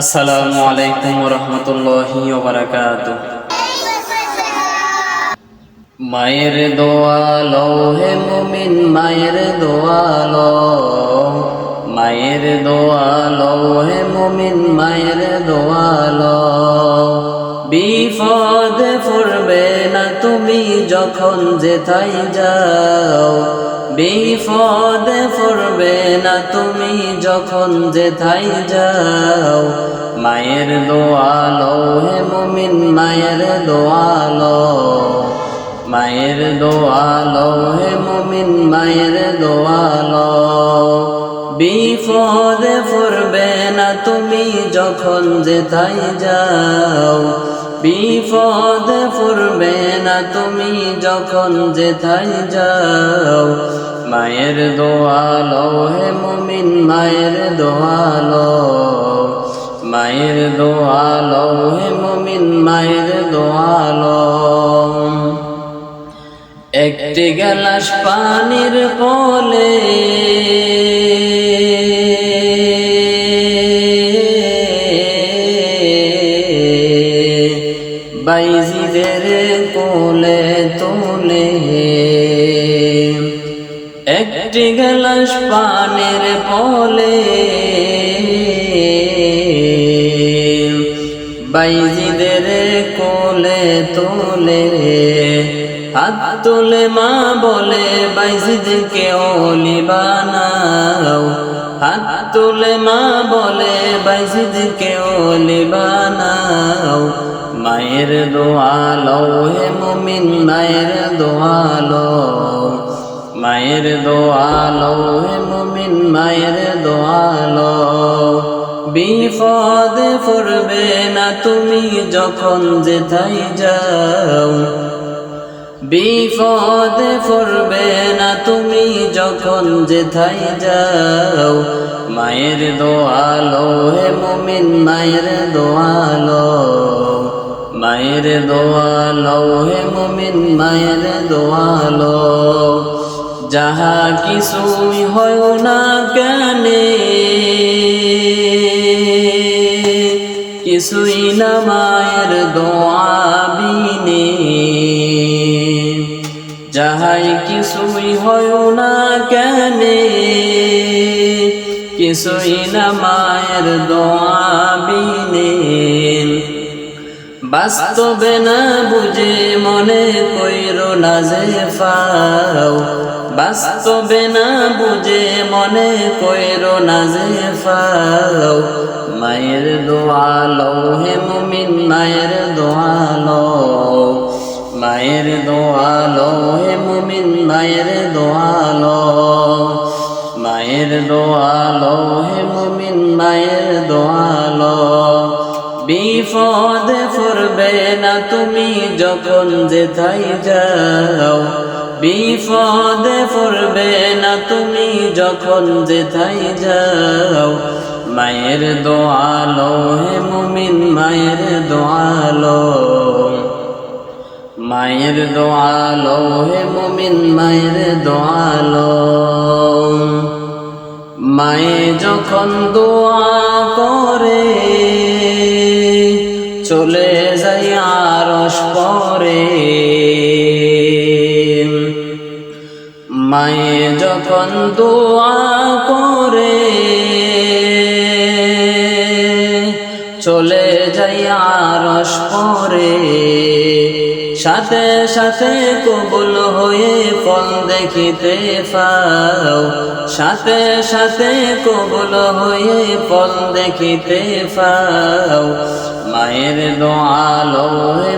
আসসালামু আলাইকুম রহমতুল্লাহি মায়ের দোয়ালো হে মুমিন, মায়ের দোয়ালো মায়ের দোয়ালো হে মুমিন, মায়ের দোয়ালো বিপদে পড়বে না তুমি যখন যেথাই যাও। বিপদে পড়বে না তুমি যখন যেথাই যাও। মায়ের দোয়ালো হে মুমিন, মায়ের দোয়ালো মায়ের দোয়ালো হে মুমিন, মায়ের দোয়ালো বিপদে পড়বে না তুমি যখন যেথাই যাও। বিপদে পড়বে না তুমি যখন যেথাই যাও। মায়ের দোয়ালো, হে মুমিন মায়ের দোয়ালো। মায়ের দোয়ালো, হে মুমিন মায়ের দোয়ালো। একটি গেলাস পানির কোলে বাইজিদের কোলে তোলে একটি পানির পলে বাইজিদের কোলে তোলে হাত তোলে মা বলে, বাইজিদকে ওলি বানাও। হাত তোলে মা বলে, বাইজিদকে ওলি বানাও। মায়ের দোয়ালো হে মুমিন, মায়ের দোয়ালো মায়ের দোয়ালো মুমিন মায়ের দোয়ালো। বিপদে পড়বে না তুমি যখন যেথাই যাও। বিপদে পড়বে না তুমি যখন যেথাই যাও। মায়ের দোয়ালো, হে মুমিন মায়ের দোয়ালো। মায়ের দোয়ালো, হে মুমিন মায়ের দোয়ালো। যাহা কিছুই হয় না কেনে। কিছুই না মায়ের দোয়াবিনে যাহাই কিছুই হয় না কেনে। কিছুই না মায়ের দোয়াবিনে বাস্তবে না বুঝে মনে কইর না যে ফাও। বাস্তবে না বুঝে মনে কইর না যে ফাও। মায়ের দোয়ালো হে মুমিন, মায়ের দোয়ালো মায়ের দোয়ালো হে মুমিন, মায়ের দোয়ালো মায়ের দোয়ালো হে মুমিন, মায়ের দোয়ালো বিপদে পড়বে না তুমি যখন যেথাই যাও। বিপদে পড়বে না তুমি যখন যেথাই যাও। মায়ের দোয়ালো হে মুমিন, মায়ের দোয়ালো। মায়ের দোয়ালো হে মুমিন, মায়ের দোয়ালো। মায়ে যখন দোয়া করে চলে যাই আরস পরে। মায়ে যখন দোয়া করে চলে যাই আরস পরে। সাথে সাথে কবুল হয়ে ফল দেখিতে পাও। সাথে সাথে কবুল হয়ে ফল দেখিতে পাও। মায়ের দোয়ালো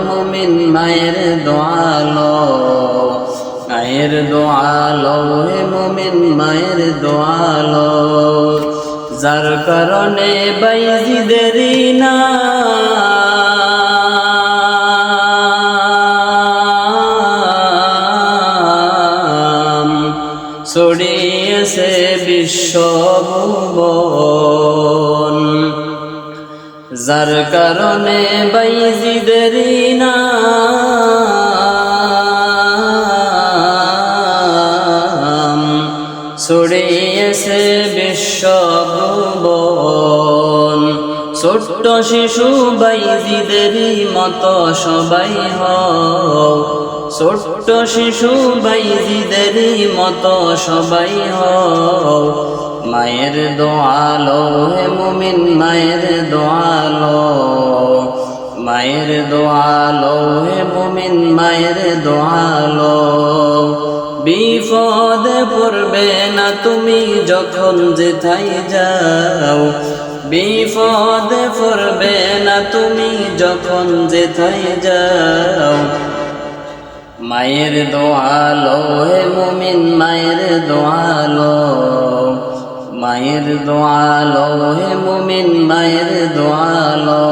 মুমিন মায়ের দোয়ালো। মায়ের দোয়ালো মুমিন মায়ের দোয়ালো। যার কারণে বাইজিদেরই না যার কারণে বাইজিদেরই না। ছড়িয়েছে বিশ্বভুবন ছোট্ট শিশু বাইজিদেরই মতো সবাই হও। ছোট্ট শিশু বাইজিদেরই মতো সবাই হও। মায়ের দোয়ালো, হে মুমিন মায়ের দোয়ালো। মায়ের দোয়ালো, হে মুমিন মায়ের দোয়ালো। বিপদে পড়বে না তুমি যখন যেথাই যাও। বিপদে পড়বে না তুমি যখন যেথাই যাও। মায়ের দোয়ালো, হে মুমিন মায়ের দোয়ালো। মায়ের দোয়ালো হে মুমিন মায়ের দোয়ালো।